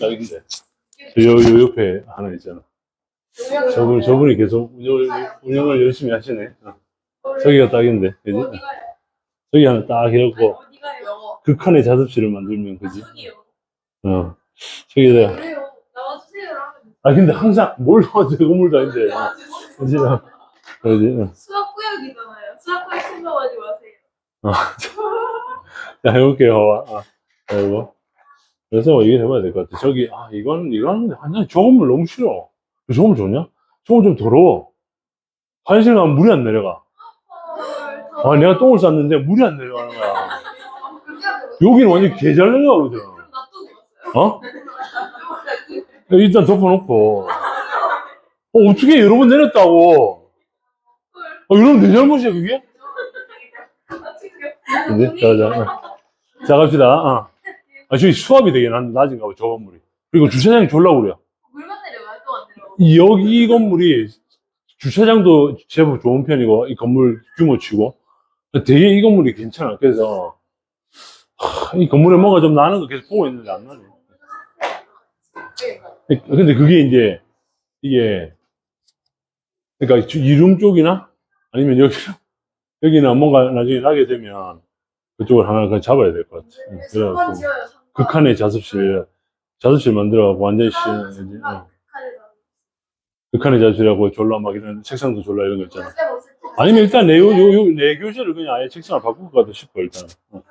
딱인데. 요, 요 옆에 하나 있잖아. 저분, 저분이 계속 운영을, 운영을 열심히 하시네. 어. 저기가 딱인데, 그지? 어디가요? 저기 하나 딱 해갖고? 극한의 자습실을 만들면, 그지? 어. 저기다. 아, 근데 항상 뭘 넣어도 건물도 아닌데. 그지? 어. 그지? 어. 수학 구역이잖아요. 수학 구역 생각하지 마세요. 자, 해볼게요. 아, 아이고. 그래서 이게 해봐야 될 것 같아. 저기, 아, 이건, 이건, 아니, 저건물 너무 싫어. 저건물 좋냐? 저건 좀 더러워. 화장실 가면 물이 안 내려가. 아, 내가 똥을 쌌는데 물이 안 내려가는 거야. 여기는 완전 개잘 내려가거든. 어? 일단 덮어놓고. 어, 어떻게 여러 번 내렸다고. 어, 이러면 내 잘못이야, 그게? 근데? 자, 자, 어. 자, 갑시다. 어. 아, 저기 수압이 되게 낮, 낮은가 봐, 저 건물이. 그리고 주차장이 졸라 그래요. 물만 내려가요. 또안 내려가. 여기 이 건물이 주차장도 제법 좋은 편이고, 이 건물 규모치고, 되게 이 건물이 괜찮아. 그래서, 하, 이 건물에 뭔가 좀 나는 거 계속 보고 있는데 안 나네. 근데 그게 이제, 이게, 그러니까 주- 이룸 쪽이나, 아니면 여기, 여기나 뭔가 나중에 나게 되면, 그쪽을 하나 그냥 잡아야 될 것 같아. 응, 그래갖고. 극한의 자습실, 자습실 만들어갖고 완전히 시, 상관, 이제. 어, 극한의 자습실하고 졸라 막 이런 책상도 졸라 이런 거 있잖아. 아니면 일단 내, 요, 요, 요, 내 교실을 그냥 아예 책상을 바꿀 것 같아 싶어, 일단. 어.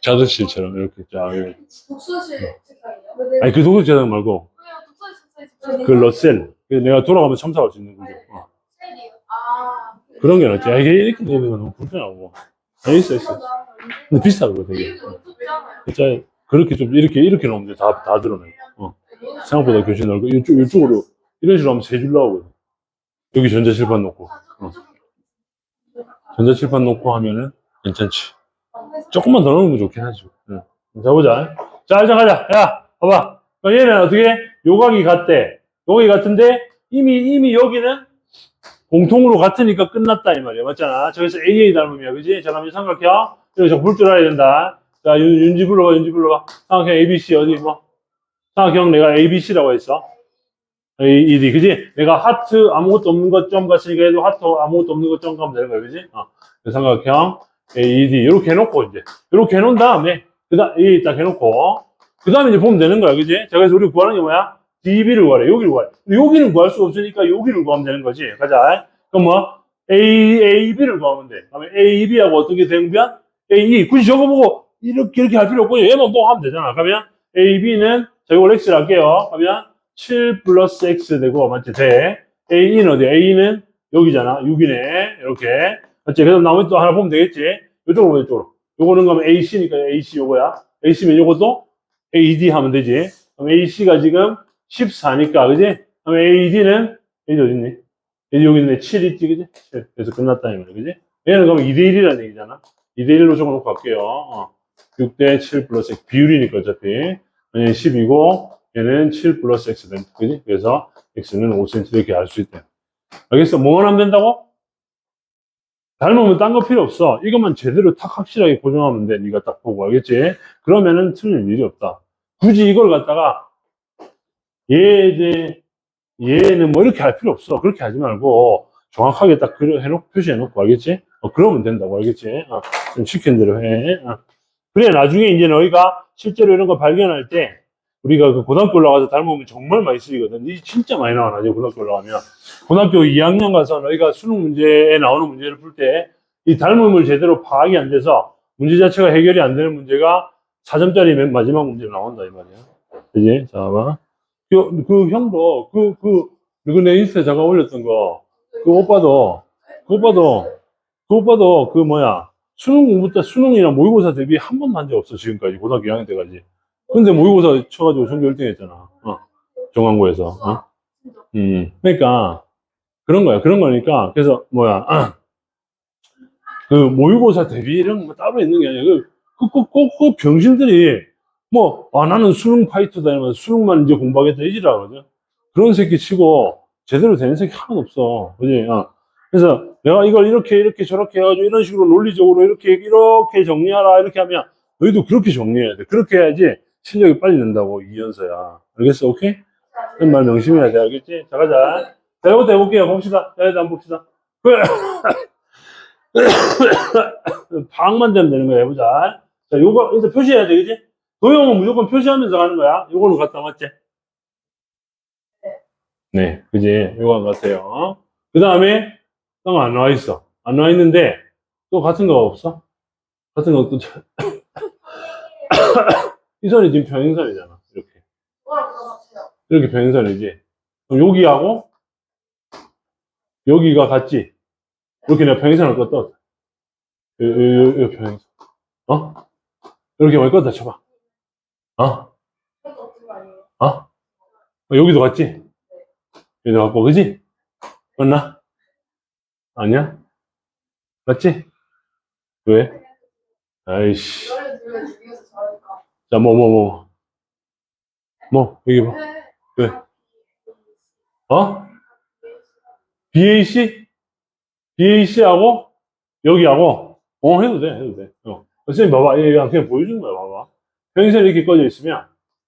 자습실처럼 이렇게 쫙. 이렇게. 독서실 책상이요? 아니, 그 독서 책상 말고, 독서실 그 러셀. 그 내가 돌아가면 첨삭할 수 있는 거죠. 어. 셀이요. 아. 그런 게 낫지. 아, 이게 이렇게 되는 건 너무 불편하고. 아, 있어, 있어. 근데 비싸고 되게. 진짜 그렇게 좀, 이렇게, 이렇게 놓으면 돼. 다, 다 드러내. 어. 생각보다 교실 넓고, 이쪽, 이쪽으로, 이런 식으로 하면 세줄 나오거든. 여기 전자칠판 놓고. 어. 전자칠판 놓고 하면은 괜찮지. 조금만 더 넣으면 좋긴 하지. 응. 자, 보자. 자, 자, 가자. 야, 봐봐. 그럼 얘는 어떻게? 요각이 같대. 요각이 같은데, 이미, 이미 여기는 공통으로 같으니까 끝났다, 이 말이야. 맞잖아. 저기서 AA 닮음이야. 그지? 자, 그럼 삼각형. 여기서 불줄 알아야 된다. 자, 윤, 윤지 불러봐, 윤지 불러봐. 삼각형 ABC 어디, 뭐. 삼각형 내가 ABC라고 했어. A, E, D. 그지? 내가 하트 아무것도 없는 것점 갔으니까 얘도 하트 아무것도 없는 것점 가면 되는 거야. 그지? 어. 그 삼각형 A, E, D. 이렇게 해놓고, 이제. 이렇게 해놓은 다음에, 그 다음, 이 딱 해놓고, 그 다음에 이제 보면 되는 거야. 그지? 자, 그래서 우리 구하는 게 뭐야? DB를 구하래. 여기를 구하래. 여기를 구할 수 없으니까 여기를 구하면 되는 거지. 가자. 그럼 뭐? A, A, B를 구하면 돼. 그러면 A, B하고 어떻게 되면? A, E. 굳이 저거 보고 이렇게, 이렇게 할 필요 없고, 얘만 보고 하면 되잖아. 그러면 A, B는, 자, 이걸 X를 할게요. 그러면 7 플러스 X 되고, 맞지? 돼. A, E는 어디? A는 여기잖아. 6이네. 이렇게. 맞지? 그래서 나머지 또 하나 보면 되겠지? 이쪽으로 보자, 이쪽으로. 요거는 그러면 AC니까 AC 요거야. AC면 요것도 AD 하면 되지. 그럼 AC가 지금 14니까, 그지? 그럼 AD는, AD 어딨니? AD 여기 있네. 7 있지, 그지? 7. 그래서 끝났다, 이 말이야, 그지? 얘는 그럼 2대1이라는 얘기잖아. 2대1로 적어놓고 갈게요. 어. 6대 7 플러스 X. 비율이니까 어차피. 얘는 10이고, 얘는 7 플러스 X 된다. 그지? 그래서 X는 5cm 이렇게 알 수 있다. 알겠어? 뭐만 하면 된다고? 닮으면 딴 거 필요 없어. 이것만 제대로 탁 확실하게 고정하면 돼. 네가 딱 보고 알겠지? 그러면은 틀릴 일이 없다. 굳이 이걸 갖다가 얘, 얘는 뭐 이렇게 할 필요 없어. 그렇게 하지 말고 정확하게 딱 해놓고 표시해놓고 알겠지? 어, 그러면 된다고 알겠지? 어, 좀 시킨 대로 해. 어. 그래 나중에 이제 너희가 실제로 이런 거 발견할 때 우리가 그 고등학교 올라가서 닮으면 정말 많이 쓰이거든. 이 진짜 많이 나와 나중에 고등학교 올라가면 고등학교 2학년 가서 너희가 수능 문제에 나오는 문제를 풀 때 이 닮음을 제대로 파악이 안 돼서 문제 자체가 해결이 안 되는 문제가 4점짜리 맨 마지막 문제로 나온다 이 말이야. 그지? 자, 봐. 그, 그 형도 그, 그, 누구 내 인스타에 잠깐 올렸던 거, 그 오빠도, 그 오빠도, 그 오빠도 그 뭐야, 수능 공부 때 수능이나 모의고사 대비 한 번도 한 적 없어, 지금까지. 고등학교 2학년 때까지. 근데 모의고사 쳐가지고 전교 1등 했잖아. 어. 정한고에서. 어? 음. 그러니까, 그런 거야. 그런 거니까. 그래서, 뭐야. 그 모의고사 대비 이런 거 따로 있는 게 아니라, 그, 그, 그, 그, 그 병신들이, 뭐, 아, 나는 수능 파이터다 이러면서 수능만 이제 공부하겠다 이지라 그러죠. 그런 새끼 치고, 제대로 되는 새끼 하나도 없어. 그지? 어. 그래서 내가 이걸 이렇게, 이렇게, 저렇게 해가지고 이런 식으로 논리적으로 이렇게, 이렇게 정리하라, 이렇게 하면, 너희도 그렇게 정리해야 돼. 그렇게 해야지, 실력이 빨리 는다고, 이연서야. 알겠어? 오케이? 그말 명심해야 돼. 알겠지? 자, 가자. 자, 이것도 해볼게요. 봅시다. 자, 일단 봅시다. 그, 방만 되면 되는 거야. 해보자. 자, 요거, 일단 표시해야 돼. 그지? 도형은 무조건 표시하면서 가는 거야. 요거는 갖다 맞지? 네, 그지? 요거 같아요. 그 다음에, 안 나와 있어. 안 나와 있는데, 또 같은 거 없어? 같은 거 또, 저- 이 선이 지금 평행선이잖아. 이렇게. 이렇게 평행선이지. 그럼 여기하고, 여기가 같지? 이렇게 내가 평행선을 껐다. 요, 요, 요, 요 평행선. 어? 이렇게 많이 껐다 쳐봐. 어? 어? 어, 여기도 같지? 여기도 같고, 그지? 맞나? 아니야? 맞지? 왜? 아이씨. 자, 뭐, 뭐, 뭐. 뭐, 여기 봐. 왜? 어? BAC? BAC하고, 여기하고, 어, 해도 돼, 해도 돼. 어. 선생님 봐봐. 얘 그냥, 그냥 보여주는 거야, 봐봐. 평행선이 이렇게 꺼져 있으면,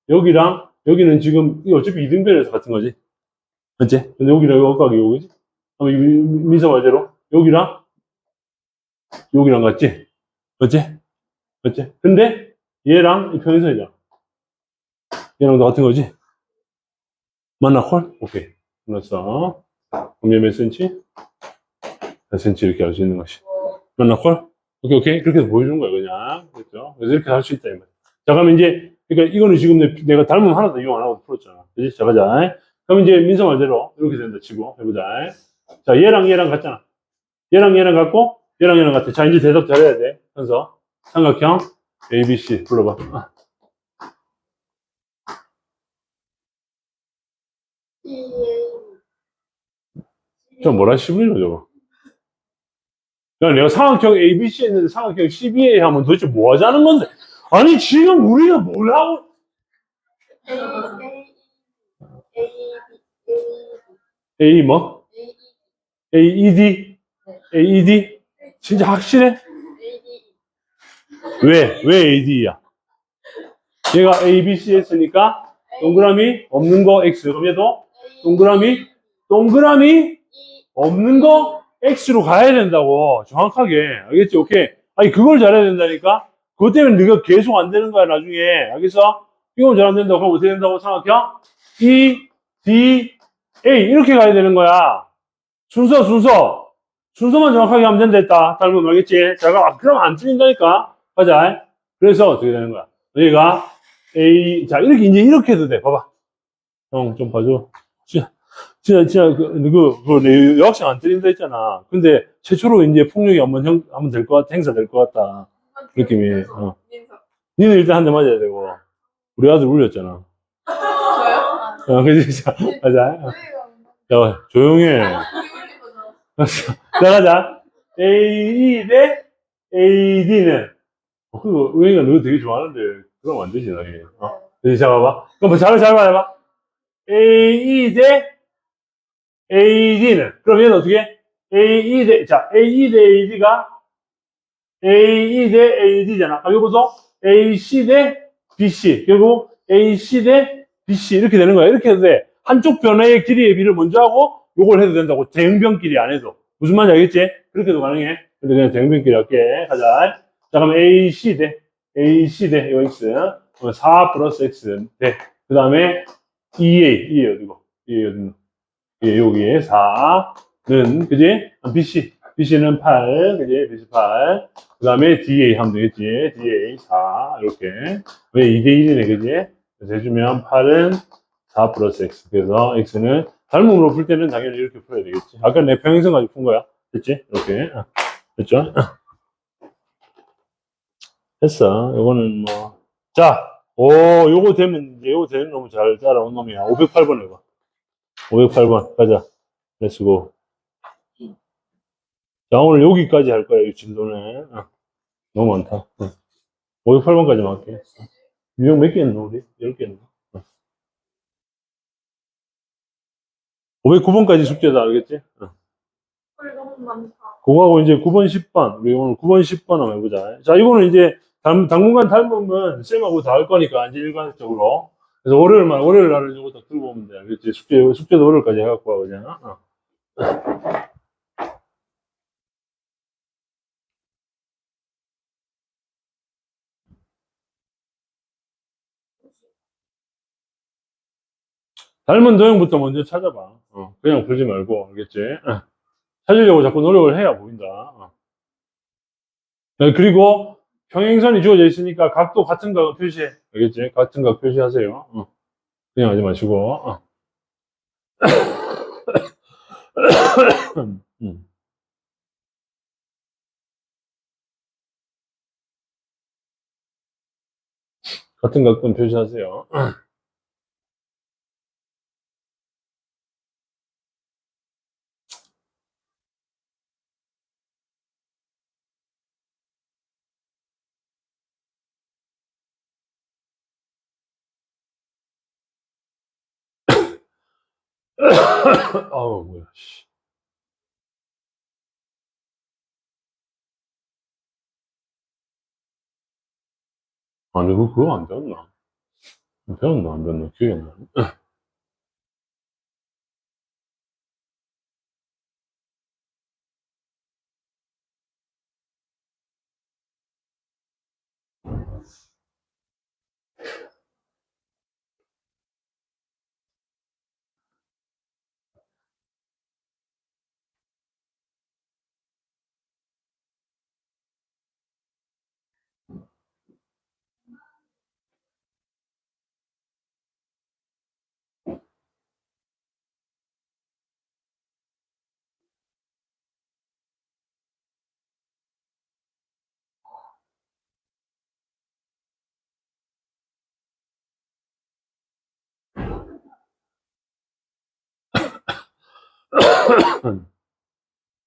여기랑, 여기는 지금, 이 어차피 이등변에서 같은 거지. 맞지? 근데 여기랑 여기까지 여기지? 그럼 이 미- 미서 말대로, 여기랑, 여기랑 같지? 맞지? 맞지? 근데, 얘랑 이 평행선이잖아. 얘랑도 같은 거지? 맞나, 콜? 오케이. 끝났어. 그럼 얘몇 센치? 몇 센치 이렇게 할 수 있는 것이. 맞나, 콜? 오케이, 오케이. 그렇게 해서 보여주는 거야, 그냥. 그렇죠? 그래서 이렇게 할 수 있다, 이 말이야. 자, 그러면 이제, 그러니까 이거는 지금 내, 내가 닮으면 하나도 이용 안 하고 풀었잖아. 그지? 자, 가자. 그럼 이제 민서 말대로 이렇게 된다 치고 해보자. 자, 얘랑 얘랑 같잖아. 얘랑 얘랑 같고, 얘랑 얘랑 같아. 자, 이제 대답 잘해야 돼. 현서. 삼각형, ABC. 불러봐. 아, 저 뭐라 씹으려 저거. 야, 내가 삼각형 ABC 했는데 삼각형 CBA 하면 도대체 뭐 하자는 건데? 아니, 지금 우리가 뭘 하고, A, A, A, A, A 뭐? A, AED? AED? 진짜 확실해? A, 왜? 왜 AD야? 얘가 ABC 했으니까 동그라미 없는 거 X. 그럼 얘도 동그라미, 동그라미 E, 없는 거 X로 가야 된다고. 정확하게. 알겠지? 오케이. 아니, 그걸 잘해야 된다니까? 그것 때문에 네가 계속 안 되는 거야, 나중에. 알겠어? 이건 잘 안 된다고. 그럼 어떻게 된다고 생각해? E, D, A. 이렇게 가야 되는 거야. 순서, 순서. 순서만 정확하게 하면 된다 했다. 닮으면 알겠지? 자, 그럼, 그럼 안 틀린다니까? 가자. 그래서 어떻게 되는 거야? 여기가 A, 자, 이렇게, 이제 이렇게 해도 돼. 봐봐. 형, 좀 봐줘. 진짜, 진짜, 진짜, 그, 그, 그, 내 여학생 안 때린다 했잖아. 근데, 최초로 이제 폭력이 한번 형, 한번 될 것 같아, 행사 될 것 같다. 느낌이, 어. 니는 일단 한 대 맞아야 되고, 우리 아들 울렸잖아. 저요? 어, 그지? 자, 가자. 어. 야, 조용해. 우리 올린 거죠. 자, 가자. AE 대 AD는, 어, 그거, 의행아, 너 되게 좋아하는데, 그러면 안 되지, 너희. 어. 그지? 자, 봐봐. 그럼 뭐 잘, 잘 봐봐. AE 대 AD는, 그럼 얘는 어떻게? 해? AE 대, 자, AE 대 AD가 AE 대 AD잖아. 그럼 이것도 AC 대 BC. 결국 AC 대 BC. 이렇게 되는 거야. 이렇게 해도 돼. 한쪽 변화의 길이의 비를 먼저 하고, 요걸 해도 된다고. 대응변끼리 안 해도. 무슨 말인지 알겠지? 그렇게도 가능해. 근데 그냥 대응변끼리 할게. 가자. 자, 그럼 AC 대, AC 대, 이거 X. 그러면 4 플러스 X 대. 그 다음에 EA, EA 어디고? EA 어디 예, 여기에 4는, 그지? 아, BC. BC는 8, 그지? BC 8. 그 다음에 DA 하면 되겠지? DA 4, 이렇게. 왜 2대 1이네, 그지? 그래서 해주면 8은 4 플러스 X. 그래서 X는 닮음으로 풀 때는 당연히 이렇게 풀어야 되겠지. 아까 내 평행선 가지고 푼 거야. 됐지? 이렇게. 아, 됐죠? 됐어. 요거는 뭐. 자, 오, 요거 되면, 이제 요거 되는 놈은 잘 따라온 놈이야. 508번 해봐. 508번. 가자. 렛츠고. 자, 오늘 여기까지 할 거야, 이 진도는. 어, 너무 많다. 어. 508번까지만 할게. 유형 몇개 했노, 우리? 10개 했노? 어. 509번까지 숙제다, 알겠지? 어. 헐, 너무 많다. 그거하고 이제 9번, 10번. 우리 오늘 9번, 10번 한번 해보자. 자, 이거는 이제 당, 당분간 닮으면 쌤하고 다 할 거니까, 이제 일관적으로. 그래서 월요일만, 월요일 날을 이거 다 들고 오면 돼. 알겠지? 숙제, 숙제도 월요일까지 해갖고 와, 그냥. 어. 닮은 도형부터 먼저 찾아봐. 어, 그냥 풀지 말고, 알겠지? 어. 찾으려고 자꾸 노력을 해야 보인다. 어. 네, 그리고 평행선이 주어져 있으니까 각도 같은 각 표시해. 알겠지? 같은 각 표시하세요. 어. 그냥 하지 마시고. 어. 음. 같은 각도 표시하세요. 아우, 뭐야, 씨. 아니, 그거, 그거 안 배웠나? 배웠나, 안 배웠나? 기억이 안 나네.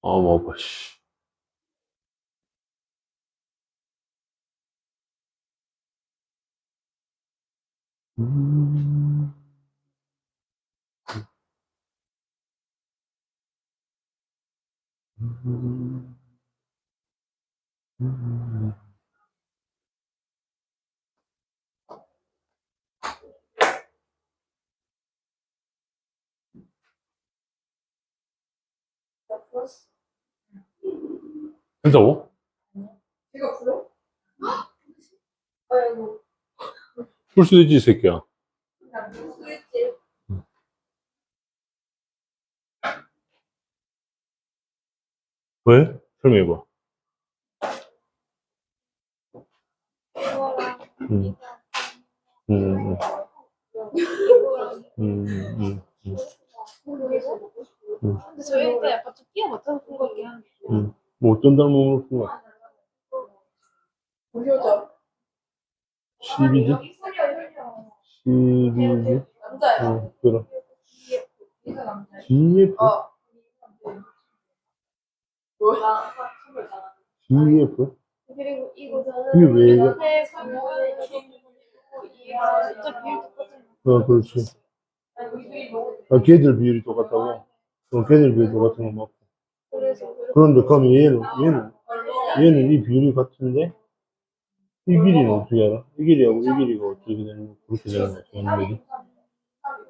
어봐, 씨. 음. 음. 음. 된다고? 제가 불러? 아이고, 풀 수도 있지, 이 새끼야. 그냥 볼수 있지. 왜? 설명해봐. 이거랑 음, 음, 음, 이거랑 음, 음, 음. 음. 근데 저희가 약간 좀 끼어 맞춰서 본 거긴 한데. 뭐 어떤 닮음으로 쓴 거야? 보여줘. 12지? 12지? 남자야. 어, 그래. GF? 어. 뭐야? GF? 그리고 이거는 이게 왜 이거? 진짜 비율 똑같은 어, 그렇지. 아, 걔들 비율이 똑같다고? 어, 걔들 비율 똑같은 거 맞고. 그래서 그런데 그럼 얘는, 얘는, 얘는 이 비율이 같은데? 이 길이는 어떻게 알아? 이 길이하고 이 길이가 어떻게 되는 거, 그렇게 되는 거야, 원들이.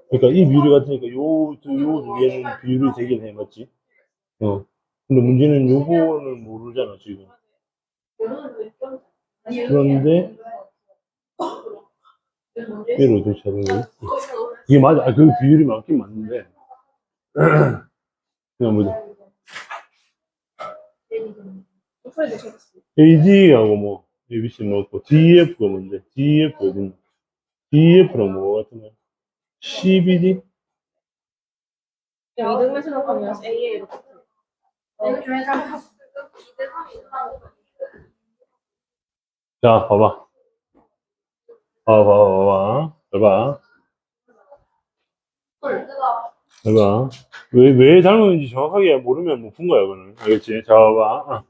그러니까 이 비율이 같으니까 요, 두- 요 두 개는 비율이 되긴 해, 맞지? 어. 근데 문제는 요거는 모르잖아, 지금. 그런데 얘를 어떻게 찾는 거지? 이게 맞아. 아, 그 비율이 맞긴 맞는데. 그냥 뭐지? 프레드 적었어. AD하고 뭐, ABC 넣었고, DF가 뭔데? DF 어딨나? DF랑 뭐가 같은 거야? CBD? 자, 봐봐. 봐봐, 봐봐, 봐봐. 봐봐. 왜, 왜 닮았는지 정확하게 모르면 못푼 거야, 그거는. 알겠지? 자, 봐봐. 어.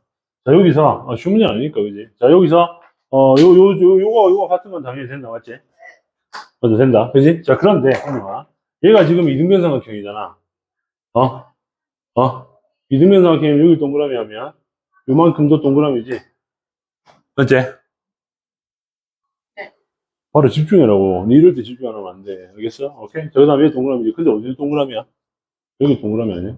자, 여기서, 아, 문제 아니니까, 그지? 자, 여기서, 어, 요, 요, 요, 요거, 요거 같은 건 당연히 된다, 맞지? 맞아, 된다. 그지? 자, 그런데, 한번 얘가 지금 이등변 삼각형이잖아. 어? 어? 이등변 삼각형이 여기 동그라미 하면, 요만큼도 동그라미지? 맞지? 바로 집중해라고. 니 이럴 때 집중 안 돼. 알겠어? 오케이? 자, 그 다음에 동그라미지. 근데 어디 동그라미야? 여기 동그라미 아니야?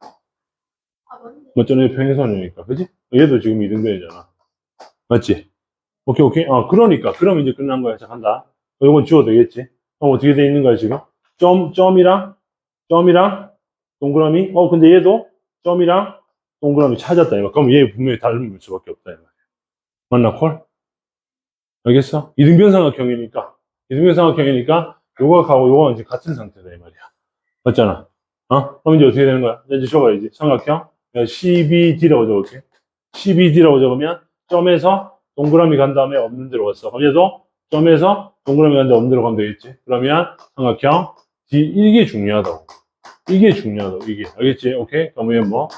아. 맞잖아. 평행선이니까. 그지? 얘도 지금 이등변이잖아. 맞지? 오케이, 오케이. 어, 그러니까. 그럼 이제 끝난 거야. 자, 간다. 어, 이건 지워도 되겠지? 그럼 어떻게 돼 있는 거야, 지금? 점, 점이랑, 점이랑, 동그라미? 어, 근데 얘도 점이랑 동그라미 찾았다. 이거. 그럼 얘 분명히 닮을 수밖에 없다. 이거. 맞나, 콜? 알겠어? 이등변 삼각형이니까. 이등변 삼각형이니까 요각하고 요각은 이제 같은 상태다. 이 말이야. 맞잖아. 어? 그럼 이제 어떻게 되는 거야? 이제 적어야지. 삼각형. CBD라고 적을게. CBD라고 적으면 점에서 동그라미 간 다음에 없는 데로 갔어. 그럼 얘도 점에서 동그라미 간 다음에 없는 데로 가면 되겠지. 그러면 삼각형 D 이게 중요하다고. 이게 중요하다고. 이게 알겠지? 오케이. 그러면 뭐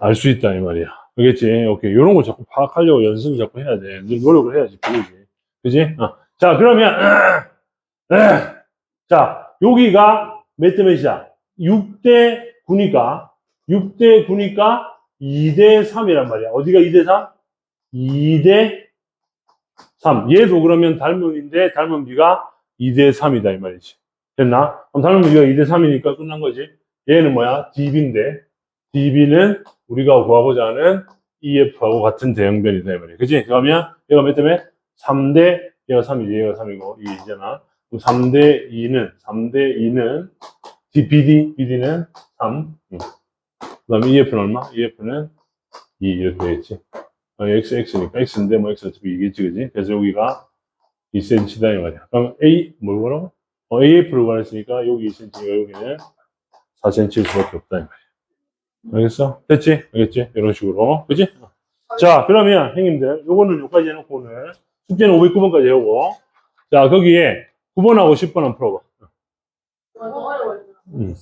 알 수 있다 이 말이야. 알겠지? 오케이. 이런 거 자꾸 파악하려고 연습을 자꾸 해야 돼. 노력을 해야지. 그거지. 그지? 어. 자 그러면 자 여기가 몇 대 몇이야? 6대 9니까 6대 9니까 2대 3이란 말이야. 어디가 2대 3? 2대 3. 얘도 그러면 닮음인데 닮음비가 2대 3이다 이 말이지. 됐나? 그럼 닮음비가 2대 3이니까 끝난 거지. 얘는 뭐야? DB인데 DB는 우리가 구하고자 하는 EF하고 같은 대형변이다. 그지? 그러면 얘가 몇 대면 3대 얘가 3이지 얘가 3이고 이게 2잖아. 그럼 3대 2는 3대 2는 BD BD는 3. 음. 그 다음에 EF는 얼마? EF는 2 이렇게 되겠지. 아, X, X니까 X인데 뭐 X 어차피 이겠지, 그지? 그래서 여기가 2cm다 이 말이야. 그럼 A, 뭐라고? 어, AF를 구했으니까 여기 2cm가 여기는 4cm일 수밖에 없다 이 말이야. 알겠어? 됐지? 알겠지? 이런 식으로. 그지? 자, 그러면 형님들, 요거는 여기까지 해놓고 오늘 숙제는 509번까지 해오고 자, 거기에 9번하고 10번 한번 풀어봐. 완전 어려워요. 음.